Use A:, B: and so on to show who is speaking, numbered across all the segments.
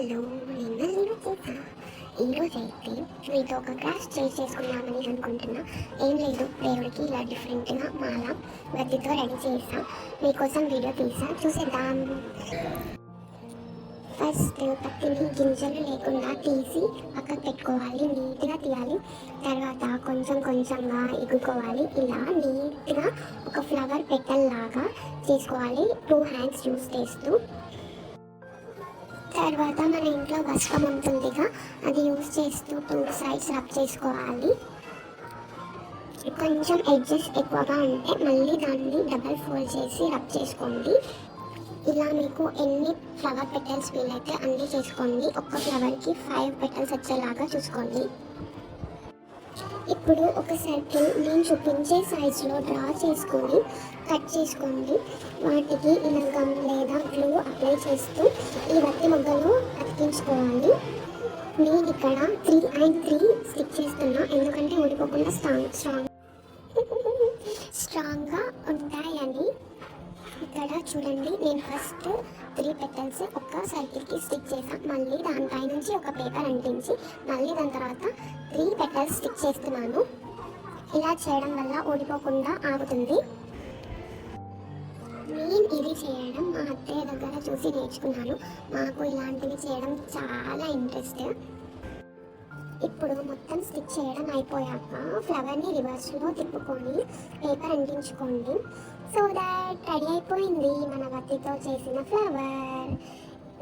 A: Hello నేను చేసా ఈరోజు అయితే మీతో ఒక క్రాష్ చేసి చేసుకుందామని అనుకుంటున్నా. ఏం లేదు దేవుడికి ఇలా డిఫరెంట్గా మాల గద్దెతో రెడీ చేసా మీకోసం వీడియో తీసా చూసేద్దాం. ఫస్ట్ పత్తిని గింజలు లేకుండా తీసి పక్కకు పెట్టుకోవాలి నీట్గా తీయాలి. తర్వాత కొంచెం కొంచెంగా ఎగ్గుకోవాలి ఇలా నీట్గా ఒక ఫ్లవర్ పెటల్ లాగా చేసుకోవాలి. టూ హ్యాండ్స్ యూస్ చేస్తూ తర్వాత మన ఇంట్లో వస్త్రం ఉంటుందిగా. అది యూస్ చేస్తూ టూ సైడ్స్ రబ్ చేసుకోవాలి. కొంచెం ఎడ్జెస్ ఎక్కువగా ఉంటే మళ్ళీ దాన్ని డబల్ ఫోల్డ్ చేసి రబ్ చేసుకోండి. ఇలా మీకు ఎన్ని ఫ్లవర్ పెటల్స్ వీలైతే అన్నీ చేసుకోండి. ఒక్క ఫ్లవర్కి ఫైవ్ పెటల్స్ వచ్చేలాగా చూసుకోండి. ఇప్పుడు ఒక సర్కిల్ నేను చూపించే సైజులో డ్రా చేసుకొని కట్ చేసుకోండి. వాటికి ఇలా గమ్ లేదా గ్లూ అప్లై చేస్తూ ఈ వత్తి మొగ్గలు అతికించుకోవాలి. నేను ఇక్కడ త్రీ అండ్ త్రీ స్టిక్ చేస్తున్నా. ఎందుకంటే ఊడిపోకుండా స్ట్రాంగ్ స్ట్రాంగ్ స్ట్రాంగ్గా ఉంటాయని ఇక్కడ చూడండి. నేను ఫస్ట్ త్రీ పెటల్స్ ఒక సర్కిల్కి స్టిక్ చేసాను మళ్ళీ దానిపై నుంచి ఒక పేపర్ అంటించి మళ్ళీ దాని తర్వాత త్రీ పెటల్స్ స్టిక్ చేస్తున్నాను. ఇలా చేయడం వల్ల ఓడిపోకుండా ఆగుతుంది. నేను ఇది చేయడం మా అత్తయ్య దగ్గర చూసి నేర్చుకున్నాను. మాకు ఇలాంటివి చేయడం చాలా ఇంట్రెస్ట్ ఇప్పుడు మొత్తం స్టిచ్ చేయడం అయిపోయాక ఫ్లవర్ని రివర్స్లో తిప్పుకొని పేపర్ అంటించుకోండి. సో దాట్ రెడీ అయిపోయింది మన వత్తితో చేసిన ఫ్లవర్.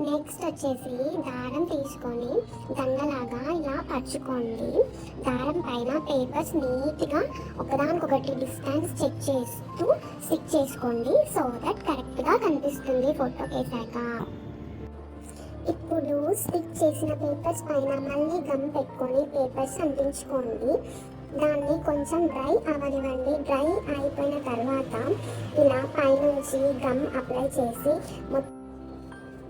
A: నెక్స్ట్ వచ్చేసి దారం తీసుకొని దండలాగా ఇలా పరుచుకోండి. దారం పైన పేపర్స్ నీట్గా ఒకదానికొకటి డిస్టెన్స్ చెక్ చేస్తూ స్టిక్ చేసుకోండి. సో దట్ కరెక్ట్గా కనిపిస్తుంది ఫోటో వేసాక ఇప్పుడు స్టిక్ చేసిన పేపర్స్ పైన మళ్ళీ గమ్ పెట్టుకొని పేపర్స్ అంటించుకోండి. దాన్ని కొంచెం డ్రై అవనివ్వండి. డ్రై అయిపోయిన తర్వాత ఇలా పైనుంచి గమ్ అప్లై చేసి మొత్తం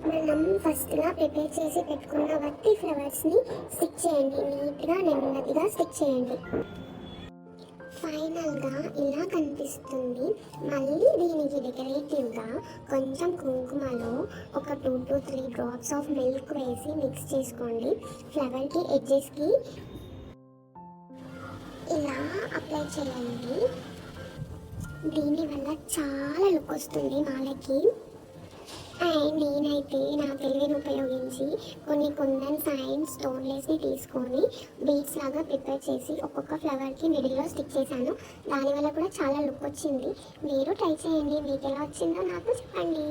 A: మనం ఫస్ట్గా ప్రిపేర్ చేసి పెట్టుకున్న వట్టి ఫ్లవర్స్ని స్టిక్ చేయండి. నీట్గా నెమ్మదిగా స్టిక్ చేయండి. ఫైనల్గా ఇలా కనిపిస్తుంది. మళ్ళీ దీనికి డెకరేటివ్గా కొంచెం కుంకుమలో ఒక two to three drops of milk వేసి మిక్స్ చేసుకోండి. ఫ్లవర్కి ఎడ్జెస్కి ఇలా అప్లై చేయండి. దీనివల్ల చాలా లుక్ వస్తుంది మాలకి నేనైతే నా తెలివిని ఉపయోగించి కొన్ని కుందన్ సైన్స్ స్టోన్లెస్ని తీసుకొని బీట్స్ లాగా ప్రిపేర్ చేసి ఒక్కొక్క ఫ్లవర్కి మిడిల్లో స్టిక్ చేశాను. దానివల్ల కూడా చాలా లుక్ వచ్చింది. మీరు ట్రై చేయండి. మీకు ఎలా వచ్చిందో నాకు చెప్పండి.